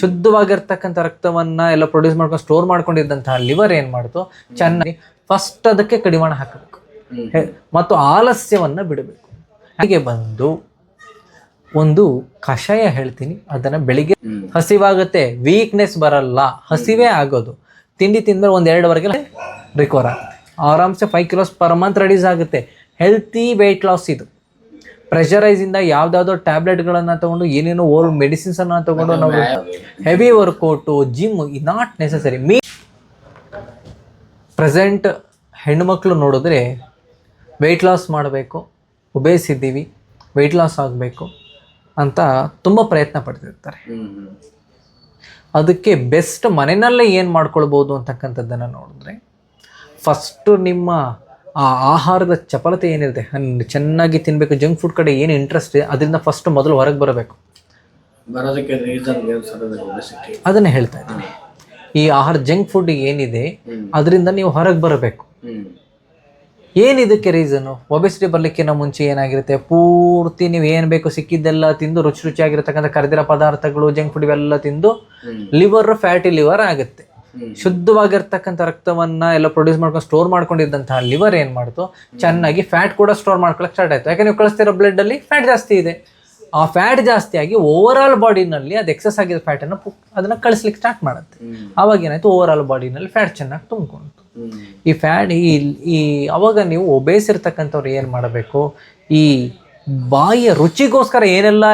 ಶುದ್ಧವಾಗಿರ್ತಕ್ಕಂಥ ರಕ್ತವನ್ನ ಎಲ್ಲ ಪ್ರೊಡ್ಯೂಸ್ ಮಾಡ್ಕೊಂಡು store ಮಾಡ್ಕೊಂಡಿದ್ದಂತಹ liver ಏನ್ ಮಾಡ್ತು? ಚೆನ್ನಾಗಿ ಫಸ್ಟ್ ಅದಕ್ಕೆ ಕಡಿವಾಣ ಹಾಕಬೇಕು. ಮತ್ತು ಆಲಸ್ಯವನ್ನ ಬಿಡಬೇಕು. ಹಾಗೆ ಬಂದು ಒಂದು ಕಷಾಯ ಹೇಳ್ತೀನಿ ಅದನ್ನ ಬೆಳಿಗ್ಗೆ ಹಸಿವಾಗುತ್ತೆ ವೀಕ್ನೆಸ್ ಬರಲ್ಲ ಹಸಿವೇ ಆಗೋದು. ತಿಂಡಿ ತಿಂದ್ರೆ ಒಂದ್ ಎರಡುವರೆಗೆ ರಿಕವರ್ ಆಗುತ್ತೆ. ಆರಾಮ್ಸೆ five kilos per month reduce ಆಗುತ್ತೆ. ಹೆಲ್ತಿ ವೆಯ್ಟ್ ಲಾಸ್ ಇದು. ಪ್ರೆಷರೈಸ್ ಇಂದ ಯಾವ್ದಾವ್ದೋ ಟ್ಯಾಬ್ಲೆಟ್ಗಳನ್ನ ತಗೊಂಡು ಏನೇನೋ ಓರ್ ಮೆಡಿಸಿನ್ಸ್ ಅನ್ನ ತಗೊಂಡು ನಾವು heavy workout gym not necessary me present ಹೆಣ್ಣುಮಕ್ಕಳು ನೋಡಿದ್ರೆ ವೆಯ್ಟ್ ಲಾಸ್ ಮಾಡಬೇಕು ಒಬೇಸ್ ಇದ್ದೀವಿ ವೆಯ್ಟ್ ಲಾಸ್ ಆಗಬೇಕು ಅಂತ ತುಂಬ ಪ್ರಯತ್ನ ಪಡ್ತಿರ್ತಾರೆ. ಅದಕ್ಕೆ ಬೆಸ್ಟ್ ಮನೆಯಲ್ಲೇ ಏನು ಮಾಡ್ಕೊಳ್ಬೋದು ಅಂತಕ್ಕಂಥದ್ದನ್ನು ನೋಡಿದ್ರೆ ಫಸ್ಟು ನಿಮ್ಮ ಆ ಆಹಾರದ ಚಪಲತೆ ಏನಿರುತ್ತೆ? ಚೆನ್ನಾಗಿ ತಿನ್ನಬೇಕು ಜಂಕ್ ಫುಡ್ ಕಡೆ ಏನು ಇಂಟ್ರೆಸ್ಟ್ ಇದೆ ಅದರಿಂದ ಫಸ್ಟ್ ಮೊದಲು ಹೊರಗೆ ಬರಬೇಕು. ಬರೋದಕ್ಕೆ ರೀಸನ್ ಅದನ್ನೇ ಹೇಳ್ತಾ ಇದ್ದೀನಿ. ಈ ಆಹಾರ ಜಂಕ್ ಫುಡ್ ಏನಿದೆ ಅದರಿಂದ ನೀವು ಹೊರಗೆ ಬರಬೇಕು. ಏನಿದಕ್ಕೆ ರೀಸನು ಒಬೆಸಿಟಿ ಬರಲಿಕ್ಕಿಂತ ಮುಂಚೆ ಏನಾಗಿರುತ್ತೆ? ಪೂರ್ತಿ ನೀವು ಏನು ಬೇಕು ಸಿಕ್ಕಿದ್ದೆಲ್ಲ ತಿಂದು ರುಚಿ ರುಚಿಯಾಗಿರ್ತಕ್ಕಂಥ ಕರೆದಿರೋ ಪದಾರ್ಥಗಳು ಜಂಕ್ ಫುಡ್ ಇವೆಲ್ಲ ತಿಂದು ಲಿವರ್ ಫ್ಯಾಟಿ ಲಿವರ್ ಆಗುತ್ತೆ. ಶುದ್ಧವಾಗಿರ್ತಕ್ಕಂಥ ರಕ್ತವನ್ನ ಎಲ್ಲ ಪ್ರೊಡ್ಯೂಸ್ ಮಾಡ್ಕೊಂಡು ಸ್ಟೋರ್ ಮಾಡ್ಕೊಂಡಿದ್ದಂತಹ ಲಿವರ್ ಏನ್ ಮಾಡ್ತು? ಚೆನ್ನಾಗಿ ಫ್ಯಾಟ್ ಕೂಡ ಸ್ಟೋರ್ ಮಾಡ್ಕೊಳಕ್ ಸ್ಟಾರ್ಟ್ ಆಯ್ತು. ಯಾಕಂದ್ರೆ ನೀವು ಕಳಿಸ್ತಿರೋ ಬ್ಲಡ್ ಅಲ್ಲಿ ಫ್ಯಾಟ್ ಜಾಸ್ತಿ ಇದೆ. ಆ ಫ್ಯಾಟ್ ಜಾಸ್ತಿ ಆಗಿ ಓವರ್ ಆಲ್ ಬಾಡಿನಲ್ಲಿ ಅದು ಎಕ್ಸಸ್ ಆಗಿದ ಫ್ಯಾಟ್ ಅನ್ನು ಅದನ್ನ ಕಳಿಸ್ಲಿಕ್ಕೆ ಸ್ಟಾರ್ಟ್ ಮಾಡುತ್ತೆ. ಅವಾಗ ಏನಾಯ್ತು? ಓವರ್ ಆಲ್ ಬಾಡಿನಲ್ಲಿ ಫ್ಯಾಟ್ ಚೆನ್ನಾಗಿ ತುಂಬ್ಕೊಂತು ಈ ಫ್ಯಾಟ್ ಈ ಈ ಅವಾಗ ನೀವು ಒಬೇಸ್ ಇರ್ತಕ್ಕಂಥವ್ರು ಏನು ಮಾಡಬೇಕು? ಈ ಬಾಯಿಯ ರುಚಿಗೋಸ್ಕರ ಏನೆಲ್ಲ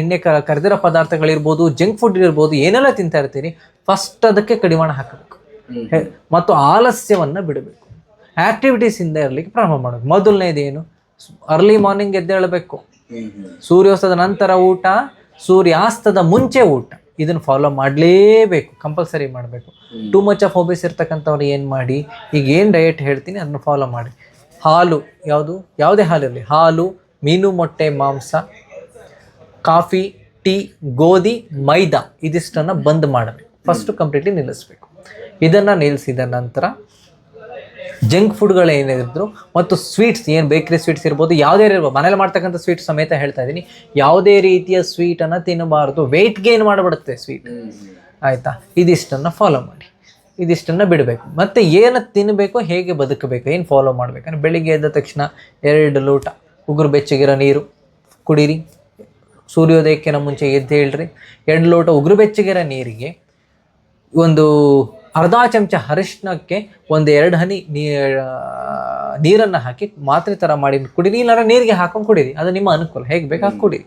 ಎಣ್ಣೆ ಕರೆದಿರೋ ಪದಾರ್ಥಗಳಿರ್ಬೋದು ಜಂಕ್ ಫುಡ್ ಇರ್ಬೋದು ಏನೆಲ್ಲ ತಿಂತಾ ಇರ್ತೀರಿ? ಫಸ್ಟ್ ಅದಕ್ಕೆ ಕಡಿವಾಣ ಹಾಕಬೇಕು. ಮತ್ತು ಆಲಸ್ಯವನ್ನ ಬಿಡಬೇಕು. ಆಕ್ಟಿವಿಟೀಸಿಂದ ಇರಲಿಕ್ಕೆ ಪ್ರಾರಂಭ ಮಾಡಬೇಕು. ಮೊದಲನೇದೇನು? ಅರ್ಲಿ ಮಾರ್ನಿಂಗ್ ಎದ್ದೇಳಬೇಕು ಸೂರ್ಯಾಸ್ತದ ನಂತರ ಊಟ ಸೂರ್ಯಾಸ್ತದ ಮುಂಚೆ ಊಟ. ಇದನ್ನು ಫಾಲೋ ಮಾಡಲೇಬೇಕು. ಕಂಪಲ್ಸರಿ ಮಾಡಬೇಕು. ಟೂ ಮಚ್ ಆಫ್ ಹೋಬೀಸ್ ಇರ್ತಕ್ಕಂಥವ್ರು ಏನು ಮಾಡಿ? ಈಗ ಏನು ಡಯಟ್ ಹೇಳ್ತೀನಿ ಅದನ್ನು ಫಾಲೋ ಮಾಡಿ. ಹಾಲು ಯಾವುದು? ಯಾವುದೇ ಹಾಲಿರಲಿ. ಹಾಲು ಮೀನು ಮೊಟ್ಟೆ ಮಾಂಸ ಕಾಫಿ ಟೀ ಗೋಧಿ ಮೈದಾ. ಇದಿಷ್ಟನ್ನು ಬಂದ್ ಮಾಡಬೇಕು. ಫಸ್ಟ್ ಕಂಪ್ಲೀಟ್ಲಿ ನಿಲ್ಲಿಸ್ಬೇಕು. ಇದನ್ನು ನಿಲ್ಲಿಸಿದ ನಂತರ ಜಂಕ್ ಫುಡ್ಗಳು ಏನಿದ್ರು ಮತ್ತು ಸ್ವೀಟ್ಸ್ ಏನು ಬೇಕರಿ ಸ್ವೀಟ್ಸ್ ಇರ್ಬೋದು ಯಾವುದೇ ಇರ್ಬೋದು ಮನೇಲಿ ಮಾಡ್ತಕ್ಕಂಥ ಸ್ವೀಟ್ ಸಮೇತ ಹೇಳ್ತಾ ಇದ್ದೀನಿ ಯಾವುದೇ ರೀತಿಯ ಸ್ವೀಟನ್ನು ತಿನ್ನಬಾರ್ದು. ವೆಯ್ಟ್ ಗೇನ್ ಮಾಡಿಬಿಡುತ್ತೆ ಸ್ವೀಟ್ ಆಯಿತಾ? ಇದಿಷ್ಟನ್ನು ಫಾಲೋ ಮಾಡಿ. ಇದಿಷ್ಟನ್ನು ಬಿಡಬೇಕು. ಮತ್ತು ಏನು ತಿನ್ನಬೇಕು ಹೇಗೆ ಬದುಕಬೇಕು ಏನು ಫಾಲೋ ಮಾಡಬೇಕಂದ್ರೆ ಬೆಳಿಗ್ಗೆ ಎದ್ದ ತಕ್ಷಣ ಎರಡು ಲೋಟ ಉಗುರು ಬೆಚ್ಚಗಿರೋ ನೀರು ಕುಡೀರಿ. ಸೂರ್ಯೋದಯಕ್ಕಿಂತ ಮುಂಚೆ ಎದ್ದು ಹೇಳ್ರಿ. ಎರಡು ಲೋಟ ಉಗುರು ಬೆಚ್ಚಗಿರೋ ನೀರಿಗೆ ಒಂದು ಅರ್ಧ ಚಮಚ ಅರಿಶಿನಕ್ಕೆ ಒಂದು ಎರಡು ಹನಿ ನೀ ನೀರನ್ನು ಹಾಕಿ ಮಾತ್ರೆ ಥರ ಮಾಡಿ ಕುಡೀರಿ ಇಲ್ಲಾರ ನೀರಿಗೆ ಹಾಕೊಂಡು ಕುಡೀರಿ. ಅದು ನಿಮ್ಮ ಅನುಕೂಲ. ಹೇಗೆ ಬೇಕು ಹಾಕಿ ಕುಡೀರಿ.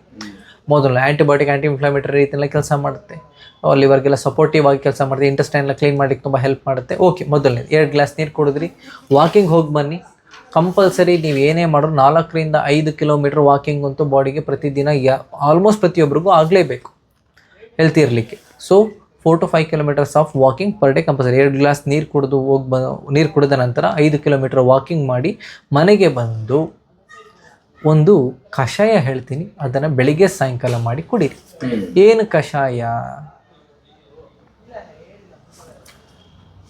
ಮೊದಲು ಆ್ಯಂಟಿಬಯೋಟಿಕ್ ಆ್ಯಂಟಿ ಇನ್ಫ್ಲಮೇಟರಿ ರೀತಿಯೆಲ್ಲ ಕೆಲಸ ಮಾಡುತ್ತೆ. ಲಿವರ್ಗೆಲ್ಲ ಸಪೋರ್ಟಿವ್ ಆಗಿ ಕೆಲಸ ಮಾಡುತ್ತೆ. ಇಂಟೆಸ್ಟೈನ್ ಎಲ್ಲ ಕ್ಲೀನ್ ಮಾಡಲಿಕ್ಕೆ ತುಂಬ ಹೆಲ್ಪ್ ಮಾಡುತ್ತೆ. ಓಕೆ ಮೊದಲನೇದು. ಎರಡು ಗ್ಲಾಸ್ ನೀರು ಕುಡಿದ್ರಿ. ವಾಕಿಂಗ್ ಹೋಗಿ ಬನ್ನಿ. ಕಂಪಲ್ಸರಿ ನೀವು ಏನೇ ಮಾಡಿದ್ರು ನಾಲ್ಕರಿಂದ ಐದು ಕಿಲೋಮೀಟರ್ ವಾಕಿಂಗ್ ಅಂತೂ ಬಾಡಿಗೆ ಪ್ರತಿದಿನ ಯಾ ಆಲ್ಮೋಸ್ಟ್ ಪ್ರತಿಯೊಬ್ಬರಿಗೂ ಆಗಲೇಬೇಕು. ಹೆಲ್ತಿ ಇರಲಿಕ್ಕೆ. So four to five kilometres of walking per day compulsory ಎರಡು ಗ್ಲಾಸ್ ನೀರು ಕುಡಿದು ಹೋಗಿ ಬ ನೀರು ಕುಡಿದ ನಂತರ ಐದು ಕಿಲೋಮೀಟರ್ ವಾಕಿಂಗ್ ಮಾಡಿ ಮನೆಗೆ ಬಂದು ಒಂದು ಕಷಾಯ ಹೇಳ್ತೀನಿ. ಅದನ್ನು ಬೆಳಿಗ್ಗೆ ಸಾಯಂಕಾಲ ಮಾಡಿ ಕುಡೀರಿ. ಏನು ಕಷಾಯ?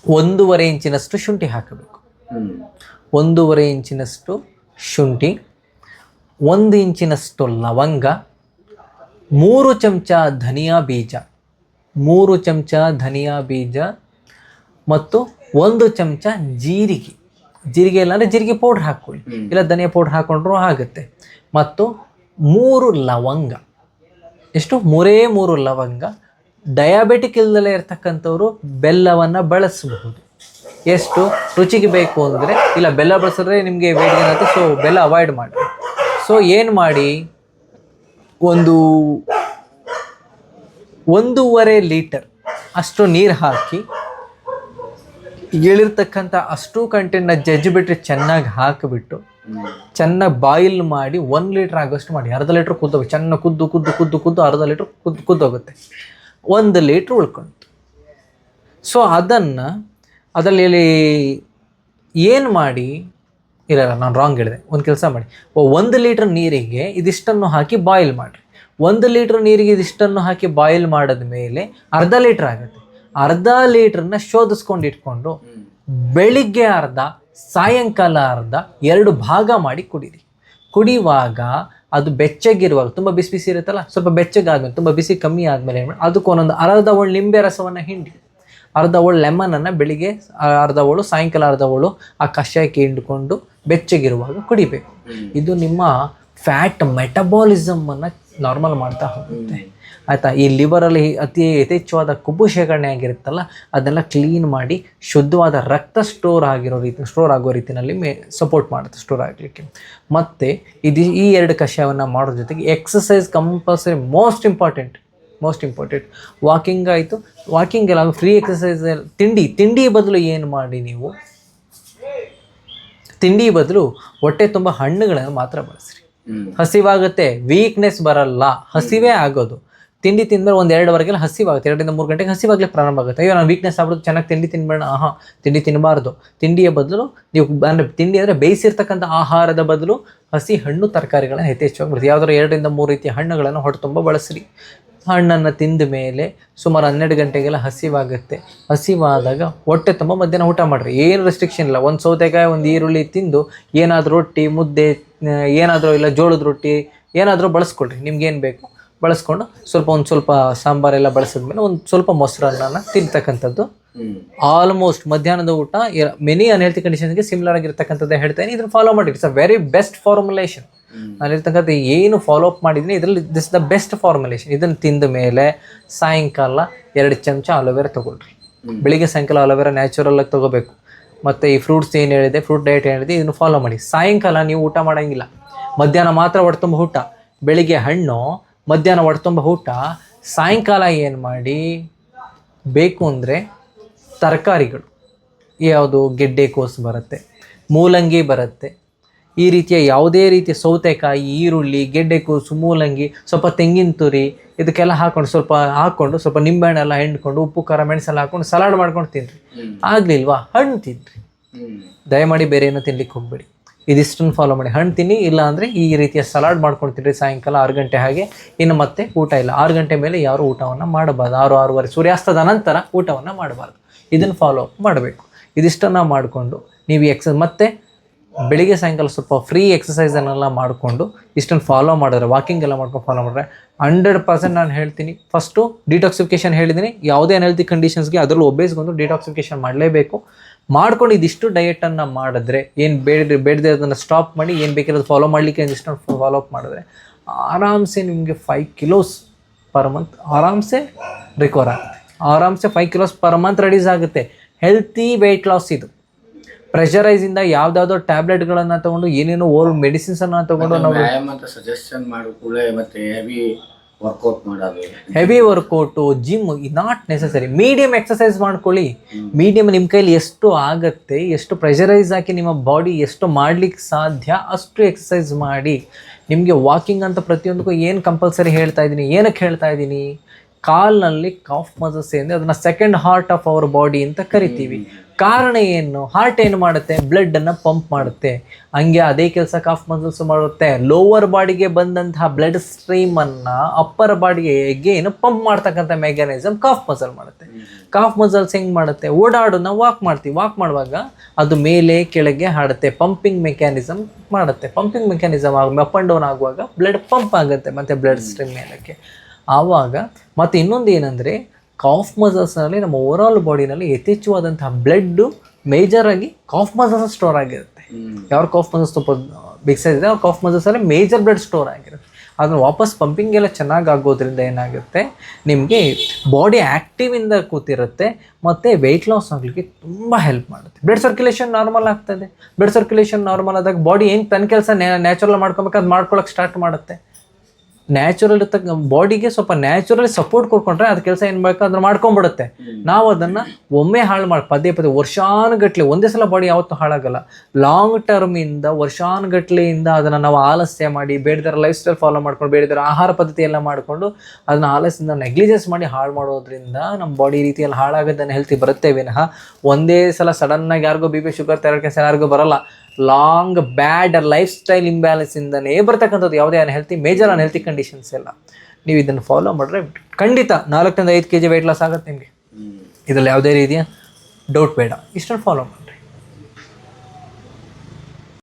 ಒಂದೂವರೆ ಇಂಚಿನಷ್ಟು ಶುಂಠಿ ಹಾಕಬೇಕು. ಒಂದೂವರೆ ಇಂಚಿನಷ್ಟು ಶುಂಠಿ ಒಂದು ಇಂಚಿನಷ್ಟು ಲವಂಗ ಮೂರು ಚಮಚ ಧನಿಯಾ ಬೀಜ ಮೂರು ಚಮಚ ಧನಿಯಾ ಬೀಜ ಮತ್ತು ಒಂದು ಚಮಚ ಜೀರಿಗೆ. ಜೀರಿಗೆ ಇಲ್ಲಾಂದರೆ ಜೀರಿಗೆ ಪೌಡ್ರ್ ಹಾಕ್ಕೊಳ್ಳಿ. ಇಲ್ಲ ಧನಿಯಾ ಪೌಡ್ರ್ ಹಾಕ್ಕೊಂಡ್ರೂ ಆಗುತ್ತೆ. ಮತ್ತು ಮೂರು ಲವಂಗ. ಎಷ್ಟು? ಮೂರೇ ಮೂರು ಲವಂಗ. ಡಯಾಬಿಟಿಕ್ ಇಲ್ಲದಲ್ಲೇ ಇರ್ತಕ್ಕಂಥವ್ರು ಬೆಲ್ಲವನ್ನು ಬಳಸಬಹುದು. ಎಷ್ಟು? ರುಚಿಗೆ ಬೇಕು ಅಂದರೆ ಇಲ್ಲ ಬೆಲ್ಲ ಬಳಸಿದ್ರೆ ನಿಮಗೆ ವೇಟ್ ಏನಾಗುತ್ತೆ ಸೊ ಬೆಲ್ಲ ಅವಾಯ್ಡ್ ಮಾಡಿ ಸೊ ಏನು ಮಾಡಿ? ಒಂದು ಒಂದೂವರೆ ಲೀಟರ್ ಅಷ್ಟು ನೀರು ಹಾಕಿ, ಹೇಳಿರ್ತಕ್ಕಂಥ ಅಷ್ಟು ಕಂಟೆಂಟ್ನ ಜಜ್ಜಿ ಬಿಟ್ಟರೆ ಚೆನ್ನಾಗಿ ಹಾಕಿಬಿಟ್ಟು ಚೆನ್ನಾಗಿ ಬಾಯಿಲ್ ಮಾಡಿ ಒಂದು ಲೀಟ್ರ್ ಆಗೋಷ್ಟು ಮಾಡಿ, ಅರ್ಧ ಲೀಟ್ರ್ ಕುದ್ದೋಗಿ ಚೆನ್ನಾಗಿ ಕುದ್ದು ಕುದ್ದು ಕುದ್ದು ಕುದ್ದು, ಅರ್ಧ ಲೀಟ್ರ್ ಕುದ್ದು ಕುದ್ದೋಗುತ್ತೆ. ಒಂದು ಲೀಟ್ರ್ ಉಳ್ಕೊಂತು. ಸೊ ಅದನ್ನು ಅದರಲ್ಲಿ ಏನು ಮಾಡಿ, ಇಲ್ಲ ನಾನು ರಾಂಗ್ ಹೇಳಿದೆ. ಒಂದು ಕೆಲಸ ಮಾಡಿ. ಒಂದು ಲೀಟ್ರ್ ನೀರಿಗೆ ಇದಿಷ್ಟನ್ನು ಹಾಕಿ ಬಾಯ್ಲ್ ಮಾಡಿರಿ. ಒಂದು ಲೀಟ್ರ್ ನೀರಿಗೆ ಇದಿಷ್ಟನ್ನು ಹಾಕಿ ಬಾಯ್ಲ್ ಮಾಡಿದ ಮೇಲೆ ಅರ್ಧ ಲೀಟ್ರ್ ಆಗುತ್ತೆ. ಅರ್ಧ ಲೀಟ್ರನ್ನ ಶೋಧಿಸ್ಕೊಂಡು ಇಟ್ಕೊಂಡು ಬೆಳಿಗ್ಗೆ ಅರ್ಧ ಸಾಯಂಕಾಲ ಅರ್ಧ ಎರಡು ಭಾಗ ಮಾಡಿ ಕುಡೀರಿ. ಕುಡಿಯುವಾಗ ಅದು ಬೆಚ್ಚಗಿರುವಾಗ ತುಂಬ ಬಿಸಿ ಬಿಸಿ ಇರುತ್ತಲ್ಲ ಸ್ವಲ್ಪ ಬೆಚ್ಚಗಾದ್ಮೇಲೆ ತುಂಬ ಬಿಸಿ ಕಮ್ಮಿ ಆದಮೇಲೆ ಏನು ಮಾಡಿ ಅದಕ್ಕೆ ಒಂದೊಂದು ಅರ್ಧ ಒಳ್ಳೆ ನಿಂಬೆ ರಸವನ್ನು ಹಿಂಡಿ. ಅರ್ಧ ಒಳ್ಳೆ ಲೆಮನನ್ನು ಬೆಳಿಗ್ಗೆ ಅರ್ಧ ಒಳು ಸಾಯಂಕಾಲ ಅರ್ಧ ಒಳು ಆ ಕಷಾಯಕ್ಕೆ ಹಿಂಡ್ಕೊಂಡು ಬೆಚ್ಚಗಿರುವಾಗ ಕುಡಿಬೇಕು. ಇದು ನಿಮ್ಮ ಫ್ಯಾಟ್ ಮೆಟಬಾಲಿಸಮನ್ನು ನಾರ್ಮಲ್ ಮಾಡ್ತಾ ಹೋಗುತ್ತೆ. ಆಯಿತಾ? ಈ ಲಿವರಲ್ಲಿ ಅತಿ ಯಥೇಚ್ಛವಾದ ಕೊಬ್ಬು ಶೇಖರಣೆ ಆಗಿರುತ್ತಲ್ಲ ಅದನ್ನೆಲ್ಲ ಕ್ಲೀನ್ ಮಾಡಿ ಶುದ್ಧವಾದ ರಕ್ತ ಸ್ಟೋರ್ ಆಗಿರೋ ರೀತಿ ಸ್ಟೋರ್ ಆಗೋ ರೀತಿಯಲ್ಲಿ ಮೇ ಸಪೋರ್ಟ್ ಮಾಡುತ್ತೆ ಸ್ಟೋರ್ ಆಗಲಿಕ್ಕೆ. ಮತ್ತು ಇದು ಈ ಎರಡು ಕಷಾಯವನ್ನು ಮಾಡೋ ಜೊತೆಗೆ exercise compulsory most important most important walking ಆಯಿತು. ವಾಕಿಂಗ್ ಎಲ್ಲ ಫ್ರೀ ಎಕ್ಸಸೈಸ್ ತಿಂಡಿ ತಿಂಡಿ ಬದಲು ಏನು ಮಾಡಿ ನೀವು? ತಿಂಡಿ ಬದಲು ಹೊಟ್ಟೆ ತುಂಬ ಹಣ್ಣುಗಳನ್ನು ಮಾತ್ರ ಬಳಸ್ರಿ. ಹಸಿವಾಗುತ್ತೆ. ವೀಕ್ನೆಸ್ ಬರಲ್ಲ. ಹಸಿವೇ ಆಗೋದು. ತಿಂಡಿ ತಿಂದ್ಮೇಲೆ ಒಂದು ಎರಡುವರೆಗೆಲ್ಲ ಹಸಿವಾಗುತ್ತೆ. ಎರಡರಿಂದ ಮೂರು ಗಂಟೆಗೆ ಹಸಿವಾಗಲೇ ಪ್ರಾರಂಭ ಆಗುತ್ತೆ. ಅಯ್ಯೋ ನಾನು ವೀಕ್ನೆಸ್ ಆಗ್ಬಿಡೋದು ಚೆನ್ನಾಗಿ ತಿಂಡಿ ತಿನ್ಬೇಡ. ಆಹಾ ತಿಂಡಿ ತಿನ್ನಬಾರ್ದು ತಿಂಡಿಯ ಬದಲು ನೀವು ಅಂದರೆ ತಿಂಡಿ ಅಂದರೆ ಬೇಯಿಸಿರ್ತಕ್ಕಂಥ ಆಹಾರದ ಬದಲು ಹಸಿ ಹಣ್ಣು ತರಕಾರಿಗಳನ್ನು ಯಥೇಚ್ಛವಾಗಿ ಬಿಡ್ತೀವಿ. ಯಾವುದಾದ್ರು ಎರಡರಿಂದ ಮೂರು ರೀತಿಯ ಹಣ್ಣುಗಳನ್ನು ಹೊಟ್ಟೆ ತುಂಬ ಬಳಸ್ರಿ. ಹಣ್ಣನ್ನು ತಿಂದ ಮೇಲೆ ಸುಮಾರು ಹನ್ನೆರಡು ಗಂಟೆಗೆಲ್ಲ ಹಸಿವಾಗುತ್ತೆ. ಹಸಿವಾದಾಗ ಹೊಟ್ಟೆ ತುಂಬ ಮಧ್ಯಾಹ್ನ ಊಟ ಮಾಡಿರಿ. ಏನು ರೆಸ್ಟ್ರಿಕ್ಷನ್ ಇಲ್ಲ. ಒಂದು ಸೌತೆಕಾಯಿ, ಒಂದು ಈರುಳ್ಳಿ ತಿಂದು ಏನಾದರೂ ರೊಟ್ಟಿ, ಮುದ್ದೆ, ಏನಾದರೂ ಇಲ್ಲ ಜೋಳದ ರೊಟ್ಟಿ ಏನಾದರೂ ಬಳಸ್ಕೊಳ್ರಿ. ನಿಮ್ಗೇನು ಬೇಕು? ಬಳಸ್ಕೊಂಡು ಸ್ವಲ್ಪ ಒಂದು ಸ್ವಲ್ಪ ಸಾಂಬಾರೆಲ್ಲ ಬಳಸಿದ್ಮೇಲೆ ಒಂದು ಸ್ವಲ್ಪ ಮೊಸರನ್ನ ತಿಂತಕ್ಕಂಥದ್ದು ಆಲ್ಮೋಸ್ಟ್ ಮಧ್ಯಾಹ್ನದ ಊಟ ಮೆನಿ ಅನ್ಹೆಲ್ತಿ ಕಂಡೀಷನ್ಗೆ ಸಿಮಿಲರ್ ಆಗಿರ್ತಕ್ಕಂಥದ್ದು ಹೇಳ್ತೇನೆ. ಇದನ್ನು ಫಾಲೋ ಮಾಡಿ it's a very best formulation ನಾನಿರ್ತಕ್ಕಂಥ ಏನು ಫಾಲೋ ಅಪ್ ಮಾಡಿದ್ದೀನಿ ಇದರಲ್ಲಿ ದಿಸ್ ದ ಬೆಸ್ಟ್ ಫಾರ್ಮುಲೇಷನ್ ಇದನ್ನು ತಿಂದ ಮೇಲೆ ಸಾಯಂಕಾಲ ಎರಡು ಚಮಚ ಅಲೋವೆರಾ ತೊಗೊಳ್ರಿ. ಬೆಳಿಗ್ಗೆ ಸಾಯಂಕಾಲ ಅಲೋವೆರಾ ನ್ಯಾಚುರಲ್ ಆಗಿ ತೊಗೋಬೇಕು. ಮತ್ತು ಈ ಫ್ರೂಟ್ಸ್ ಏನು ಹೇಳಿದೆ ಫ್ರೂಟ್ ಡಯಟ್ ಹೇಳಿದೆ ಇದನ್ನು ಫಾಲೋ ಮಾಡಿ. ಸಾಯಂಕಾಲ ನೀವು ಊಟ ಮಾಡೋಂಗಿಲ್ಲ. ಮಧ್ಯಾಹ್ನ ಮಾತ್ರ ಹೊಡ್ತುಂಬ ತುಂಬ ಊಟ. ಬೆಳಿಗ್ಗೆ ಹಣ್ಣು ಮಧ್ಯಾಹ್ನ ಹೊಡ್ತುಂಬ ತುಂಬ ಊಟ. ಸಾಯಂಕಾಲ ಏನು ಮಾಡಿ? ಬೇಕು ಅಂದರೆ ತರಕಾರಿಗಳು. ಯಾವುದು ಗೆಡ್ಡೆಕೋಸು ಬರುತ್ತೆ ಮೂಲಂಗಿ ಬರುತ್ತೆ ಈ ರೀತಿಯ ಯಾವುದೇ ರೀತಿಯ ಸೌತೆಕಾಯಿ ಈರುಳ್ಳಿ ಗೆಡ್ಡೆಕೋಸು ಮೂಲಂಗಿ ಸ್ವಲ್ಪ ತೆಂಗಿನ ತುರಿ ಇದಕ್ಕೆಲ್ಲ ಹಾಕೊಂಡು ಸ್ವಲ್ಪ ಹಾಕ್ಕೊಂಡು ಸ್ವಲ್ಪ ನಿಂಬೆಹಣ್ಣು ಎಲ್ಲ ಹಿಂಡ್ಕೊಂಡು ಉಪ್ಪು ಖಾರ ಮೆಣಸೆಲ್ಲ ಹಾಕೊಂಡು ಸಲಾಡ್ ಮಾಡ್ಕೊಂಡು ತಿನ್ನಿರಿ ಆಗಲಿಲ್ವಾ? ಹಣ್ಣು ತಿನ್ನಿರಿ ದಯಮಾಡಿ ಬೇರೆ ಏನೋ ತಿನ್ಲಿಕ್ಕೆ ಹೋಗ್ಬೇಡಿ. ಇದಿಷ್ಟನ್ನು ಫಾಲೋ ಮಾಡಿ. ಹಣ್ಣು ತಿನ್ನಿ ಇಲ್ಲ ಅಂದರೆ ಈ ರೀತಿಯ ಸಲಾಡ್ ಮಾಡ್ಕೊಂಡು ತಿನ್ನಿರಿ ಸಾಯಂಕಾಲ ಆರು ಗಂಟೆ ಹಾಗೆ. ಇನ್ನು ಮತ್ತೆ ಊಟ ಇಲ್ಲ. ಆರು ಗಂಟೆ ಮೇಲೆ ಯಾರು ಊಟವನ್ನು ಮಾಡಬಾರ್ದು. ಆರು ಆರೂವರೆ ಸೂರ್ಯಾಸ್ತದ ನಂತರ ಊಟವನ್ನು ಮಾಡಬಾರ್ದು. ಇದನ್ನು ಫಾಲೋ ಮಾಡಬೇಕು. ಇದಿಷ್ಟನ್ನು ಮಾಡಿಕೊಂಡು ನೀವು ಎಕ್ಸ ಮತ್ತೆ ಬೆಳಿಗ್ಗೆ ಸಾಯಂಕಾಲ ಸ್ವಲ್ಪ ಫ್ರೀ ಎಕ್ಸಸೈಸನ್ನೆಲ್ಲ ಮಾಡಿಕೊಂಡು ಇಷ್ಟನ್ನು ಫಾಲೋ ಮಾಡಿದ್ರೆ ವಾಕಿಂಗ್ ಎಲ್ಲ ಮಾಡ್ಕೊಂಡು ಫಾಲೋ ಮಾಡಿದ್ರೆ ಹಂಡ್ರೆಡ್ ಪರ್ಸೆಂಟ್ ನಾನು ಹೇಳ್ತೀನಿ ಫಸ್ಟು ಡಿಟಾಕ್ಸಿಫಿಕೇಷನ್ ಹೇಳಿದ್ದೀನಿ ಯಾವುದೇ ಅನ್ಹೆಲ್ತಿ ಕಂಡೀಷನ್ಸ್ಗೆ ಅದರಲ್ಲೂ ಒಬ್ಬೇಸ್ಗೊಂದು ಡಿಟಾಕ್ಸಿಫಿಕೇಷನ್ ಮಾಡಲೇಬೇಕು. ಮಾಡ್ಕೊಂಡು ಇದಿಷ್ಟು ಡಯೆಟನ್ನು ಮಾಡಿದ್ರೆ, ಏನು ಬೇಡ ಬೇಡದೆ ಅದನ್ನು ಸ್ಟಾಪ್ ಮಾಡಿ, ಏನು ಬೇಕಿರೋದು ಫಾಲೋ ಮಾಡಲಿಕ್ಕೆ ಇದಿಷ್ಟು ಫಾಲೋ ಅಪ್ ಮಾಡಿದ್ರೆ ಆರಾಮ್ಸೆ ನಿಮಗೆ ಫೈವ್ ಕಿಲೋಸ್ ಪರ್ ಮಂತ್ ಆರಾಮ್ಸೆ ರಿಕವರ್ ಆಗುತ್ತೆ. ಆರಾಮ್ಸೆ five kilos per month reduce ಆಗುತ್ತೆ. ಹೆಲ್ತಿ ವೆಯ್ಟ್ ಲಾಸ್ ಇದು. ಪ್ರೆಷರೈಸಿಂದ ಯಾವ್ದಾವ್ದೋ ಟ್ಯಾಬ್ಲೆಟ್ಗಳನ್ನು ತಗೊಂಡು ಏನೇನೋ ಓರ್ ಮೆಡಿಸಿನ್ಸನ್ನು ತಗೊಂಡು ನಾವು ವ್ಯಾಯಾಮ ಅಂತ ಸಜೆಷನ್ ಮಾಡೋ ಮತ್ತೆ ಹೆವಿ ವರ್ಕೌಟ್ ಮಾಡೋದು. Heavy workout gym not necessary medium exercise ಮಾಡ್ಕೊಳ್ಳಿ. ಮೀಡಿಯಮ್ ನಿಮ್ಮ ಕೈಲಿ ಎಷ್ಟು ಆಗುತ್ತೆ ಎಷ್ಟು ಪ್ರೆಷರೈಸ್ ಹಾಕಿ ನಿಮ್ಮ ಬಾಡಿ ಎಷ್ಟು ಮಾಡ್ಲಿಕ್ಕೆ ಸಾಧ್ಯ ಅಷ್ಟು ಎಕ್ಸಸೈಸ್ ಮಾಡಿ. ನಿಮಗೆ ವಾಕಿಂಗ್ ಅಂತ ಪ್ರತಿಯೊಂದಕ್ಕೂ ಏನು ಕಂಪಲ್ಸರಿ ಹೇಳ್ತಾ ಇದ್ದೀನಿ ಏನಕ್ಕೆ ಹೇಳ್ತಾ ಇದ್ದೀನಿ ಕಾಲ್ನಲ್ಲಿ ಕಾಫ್ ಮಸಲ್ಸ್ ಏನಿದೆ ಅದನ್ನ second heart of our body ಅಂತ ಕರಿತೀವಿ. ಕಾರಣ ಏನು? ಹಾರ್ಟ್ ಏನು ಮಾಡುತ್ತೆ? ಬ್ಲಡ್ ಅನ್ನ ಪಂಪ್ ಮಾಡುತ್ತೆ. ಹಂಗೆ ಅದೇ ಕೆಲಸ ಕಾಫ್ ಮಸಲ್ಸ್ ಮಾಡುತ್ತೆ. ಲೋವರ್ ಬಾಡಿಗೆ ಬಂದಂತಹ ಬ್ಲಡ್ ಸ್ಟ್ರೀಮ್ ಅನ್ನ ಅಪ್ಪರ್ ಬಾಡಿಗೆ ಏನು ಪಂಪ್ ಮಾಡ್ತಕ್ಕಂಥ ಮೆಕ್ಯಾನಿಸಮ್ ಕಾಫ್ ಮಸಲ್ ಮಾಡುತ್ತೆ. ಕಾಫ್ ಮಸಲ್ಸ್ ಹೆಂಗ್ ಮಾಡುತ್ತೆ? ಓಡಾಡು ನಾವು ವಾಕ್ ಮಾಡ್ತೀವಿ. ವಾಕ್ ಮಾಡುವಾಗ ಅದು ಮೇಲೆ ಕೆಳಗೆ ಹಾಡುತ್ತೆ. ಪಂಪಿಂಗ್ ಮೆಕ್ಯಾನಿಸಮ್ ಮಾಡುತ್ತೆ. ಪಂಪಿಂಗ್ ಮೆಕ್ಯಾನಿಸಮ್ ಆಗ ಅಪ್ ಆ್ಯಂಡ್ ಡೌನ್ ಆಗುವಾಗ ಬ್ಲಡ್ ಪಂಪ್ ಆಗುತ್ತೆ ಮತ್ತೆ ಬ್ಲಡ್ ಸ್ಟ್ರೀಮ್ ಮೇಲಕ್ಕೆ. ಆವಾಗ ಮತ್ತು ಇನ್ನೊಂದು ಏನಂದರೆ ಕಾಫ್ ಮಸಲ್ಸ್ನಲ್ಲಿ ನಮ್ಮ ಓವರಾಲ್ ಬಾಡಿನಲ್ಲಿ ಯಥೇಚ್ಛವಾದಂತಹ ಬ್ಲಡ್ಡು ಮೇಜರಾಗಿ ಕಾಫ್ ಮಸಲ್ಸ್ ಸ್ಟೋರ್ ಆಗಿರುತ್ತೆ. ಯಾರು ಕಾಫ್ ಮಸಲ್ಸ್ ತುಂಬ ಬಿಗ್ ಸೈಜ್ ಇದೆ ಅವ್ರ ಕಾಫ್ ಮಸಲ್ಸಲ್ಲಿ ಮೇಜರ್ ಬ್ಲಡ್ ಸ್ಟೋರ್ ಆಗಿರುತ್ತೆ. ಅದನ್ನು ವಾಪಸ್ ಪಂಪಿಂಗ್ ಎಲ್ಲ ಚೆನ್ನಾಗಿ ಆಗೋದ್ರಿಂದ ಏನಾಗುತ್ತೆ ನಿಮಗೆ ಬಾಡಿ ಆ್ಯಕ್ಟಿವಿಂದ ಕೂತಿರುತ್ತೆ ಮತ್ತು ವೆಯ್ಟ್ ಲಾಸ್ ಆಗಲಿಕ್ಕೆ ತುಂಬ ಹೆಲ್ಪ್ ಮಾಡುತ್ತೆ. ಬ್ಲಡ್ ಸರ್ಕ್ಯುಲೇಷನ್ ನಾರ್ಮಲ್ ಆಗ್ತದೆ. ಬ್ಲಡ್ ಸರ್ಕ್ಯುಲೇಷನ್ ನಾರ್ಮಲ್ ಆದಾಗ ಬಾಡಿ ಏನು ತನ್ನ ಕೆಲಸ ನ್ಯಾಚುರಲ್ ಮಾಡ್ಕೊಬೇಕು ಅದು ಮಾಡ್ಕೊಳಕ್ಕೆ ಸ್ಟಾರ್ಟ್ ಮಾಡುತ್ತೆ. ನ್ಯಾಚುರಲ್ ಇರ್ತಕ್ಕ ಬಾಡಿಗೆ ಸ್ವಲ್ಪ ನ್ಯಾಚುರಲಿ ಸಪೋರ್ಟ್ ಕೊಟ್ಕೊಂಡ್ರೆ ಅದು ಕೆಲಸ ಏನು ಬೇಕು ಅದನ್ನ ಮಾಡ್ಕೊಂಡ್ಬಿಡುತ್ತೆ ನಾವು ಅದನ್ನ ಒಮ್ಮೆ ಹಾಳು ಮಾಡಿ ಪದೇ ಪದೇ ವರ್ಷಾನುಗಟ್ಲೆ ಒಂದೇ ಸಲ ಬಾಡಿ ಯಾವತ್ತೂ ಹಾಳಾಗಲ್ಲ. ಲಾಂಗ್ ಟರ್ಮಿಂದ ವರ್ಷಾನುಗಟ್ಲೆಯಿಂದ ಅದನ್ನ ನಾವು ಆಲಸ್ಯ ಮಾಡಿ, ಬೇಡದರ ಲೈಫ್ ಸ್ಟೈಲ್ ಫಾಲೋ ಮಾಡ್ಕೊಂಡು, ಬೇಡದರ ಆಹಾರ ಪದ್ಧತಿ ಎಲ್ಲ ಮಾಡಿಕೊಂಡು ಅದನ್ನ ಆಲಸ್ಯದಿಂದ ನೆಗ್ಲಿಜೆನ್ಸ್ ಮಾಡಿ ಹಾಳು ಮಾಡೋದ್ರಿಂದ ನಮ್ಮ ಬಾಡಿ ರೀತಿಯಲ್ಲಿ ಹಾಳಾಗೋದನ್ನು ಹೆಲ್ತಿ ಬರುತ್ತೆ ವಿನಃ ಒಂದೇ ಸಲ ಸಡನ್ನಾಗಿ ಯಾರಿಗೋ B P sugar thyroid cancer ಯಾರಿಗೂ ಬರಲ್ಲ. ಲಾಂಗ್ ಬ್ಯಾಡ್ ಲೈಫ್ ಸ್ಟೈಲ್ ಇಂಬ್ಯಾಲೆನ್ಸಿಂದನೇ ಬರ್ತಕ್ಕಂಥದ್ದು ಯಾವುದೇ ಅನ್ಹೆಲ್ತಿ ಮೇಜರ್ ಅನ್ಹೆಲ್ತಿ ಕಂಡೀಷನ್ಸ್ ಎಲ್ಲ. ನೀವು ಇದನ್ನು ಫಾಲೋ ಮಾಡಿದ್ರೆ ಖಂಡಿತ ನಾಲ್ಕರಿಂದ ಐದು ಕೆ ಜಿ ವೆಯ್ಟ್ ಲಾಸ್ ಆಗುತ್ತೆ ನಿಮಗೆ. ಇದರಲ್ಲಿ ಯಾವುದೇ ರೀತಿಯ ಡೌಟ್ ಬೇಡ. ಇಷ್ಟನ್ನು ಫಾಲೋ ಮಾಡಿ.